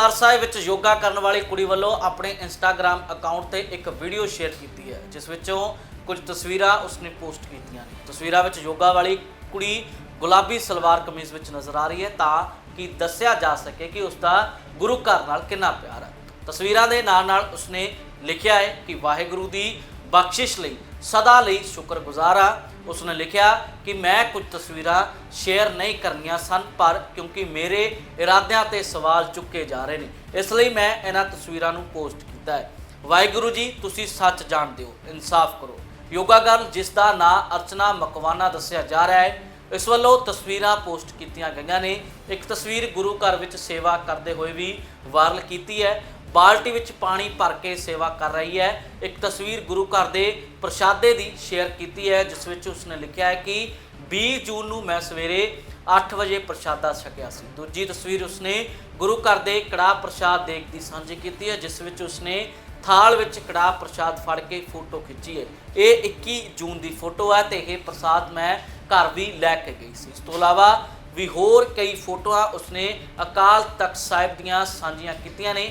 ਦਰਬਾਰ ਸਾਹਿਬ ਵਿੱਚ ਯੋਗਾ ਕਰਨ ਵਾਲੀ ਕੁੜੀ ਵੱਲੋਂ ਆਪਣੇ ਇੰਸਟਾਗ੍ਰam ਅਕਾਊਂਟ ਤੇ ਇੱਕ ਵੀਡੀਓ ਸ਼ੇਅਰ ਕੀਤੀ ਹੈ, ਜਿਸ ਵਿੱਚੋਂ ਕੁਝ ਤਸਵੀਰਾਂ ਉਸਨੇ ਪੋਸਟ ਕੀਤੀਆਂ ਨੇ। ਤਸਵੀਰਾਂ ਵਿੱਚ ਯੋਗਾ ਵਾਲੀ ਕੁੜੀ ਗੁਲਾਬੀ ਸਲਵਾਰ ਕਮੀਜ਼ ਵਿੱਚ ਨਜ਼ਰ ਆ ਰਹੀ ਹੈ, ਤਾਂ ਕਿ ਦੱਸਿਆ ਜਾ ਸਕੇ ਕਿ ਉਸ ਦਾ ਗੁਰੂ ਘਰ ਨਾਲ ਕਿੰਨਾ ਪਿਆਰ ਹੈ? ਤਸਵੀਰਾਂ ਦੇ ਨਾਲ ਨਾਲ ਉਸਨੇ ਲਿਖਿਆ ਹੈ ਕਿ ਵਾਹਿਗੁਰੂ ਦੀ ਬਖਸ਼ਿਸ਼ ਲਈ, ਸਦਾ ਲਈ ਸ਼ੁਕਰਗੁਜ਼ਾਰ ਹਾਂ। ਉਸਨੇ ਲਿਖਿਆ ਕਿ ਮੈਂ ਕੁਝ ਤਸਵੀਰਾਂ ਸ਼ੇਅਰ ਨਹੀਂ ਕਰਨੀਆਂ ਸਨ, ਪਰ ਕਿਉਂਕਿ ਮੇਰੇ ਇਰਾਦਿਆਂ ਤੇ ਸਵਾਲ ਚੁੱਕੇ ਜਾ ਰਹੇ ਨੇ, ਇਸ ਲਈ ਮੈਂ ਇਹਨਾਂ ਤਸਵੀਰਾਂ ਨੂੰ ਪੋਸਟ ਕੀਤਾ ਹੈ। ਵਾਹਿਗੁਰੂ ਜੀ, ਤੁਸੀਂ ਸੱਚ ਜਾਣਦੇ ਹੋ, ਇਨਸਾਫ ਕਰੋ। ਯੋਗਾ ਗਰਲ ਜਿਸ ਦਾ ਨਾਂ ਅਰਚਨਾ ਮਕਵਾਨਾ ਦੱਸਿਆ ਜਾ ਰਿਹਾ ਹੈ, ਇਸ ਵੱਲੋਂ ਤਸਵੀਰਾਂ ਪੋਸਟ ਕੀਤੀਆਂ ਗਈਆਂ ਨੇ। ਇੱਕ ਤਸਵੀਰ ਗੁਰੂ ਘਰ ਵਿੱਚ ਸੇਵਾ ਕਰਦੇ ਹੋਏ ਵੀ ਵਾਇਰਲ ਕੀਤੀ ਹੈ। ਬਾਲਟੀ ਵਿੱਚ ਪਾਣੀ ਭਰ ਕੇ ਸੇਵਾ ਕਰ ਰਹੀ ਹੈ। ਇੱਕ ਤਸਵੀਰ ਗੁਰੂ ਘਰ ਦੇ ਪ੍ਰਸ਼ਾਦੇ ਦੀ ਸ਼ੇਅਰ ਕੀਤੀ ਹੈ, ਜਿਸ ਵਿੱਚ ਉਸਨੇ ਲਿਖਿਆ ਹੈ ਕਿ 20 ਜੂਨ ਨੂੰ ਮੈਂ ਸਵੇਰੇ 8 ਵਜੇ ਪ੍ਰਸ਼ਾਦਾ ਛਕਿਆ ਸੀ। ਦੂਜੀ ਤਸਵੀਰ ਉਸਨੇ ਗੁਰੂ ਘਰ ਦੇ ਕੜਾਹ ਪ੍ਰਸ਼ਾਦ ਦੇਖ ਦੀ ਸਾਂਝੀ ਕੀਤੀ ਹੈ, ਜਿਸ ਵਿੱਚ ਉਸਨੇ ਥਾਲ ਵਿੱਚ ਕੜਾਹ ਪ੍ਰਸ਼ਾਦ ਫੜ ਕੇ ਫੋਟੋ ਖਿੱਚੀ ਹੈ। ਇਹ 21 ਜੂਨ ਦੀ ਫੋਟੋ ਹੈ ਤੇ ਇਹ ਪ੍ਰਸਾਦ ਮੈਂ ਘਰ ਵੀ ਲੈ ਕੇ ਗਈ ਸੀ। ਇਸ ਤੋਂ ਇਲਾਵਾ ਵੀ ਹੋਰ ਕਈ ਫੋਟੋਆਂ ਉਸਨੇ ਅਕਾਲ ਤਖਤ ਸਾਹਿਬ ਦੀਆਂ ਸਾਂਝੀਆਂ ਕੀਤੀਆਂ ਨੇ।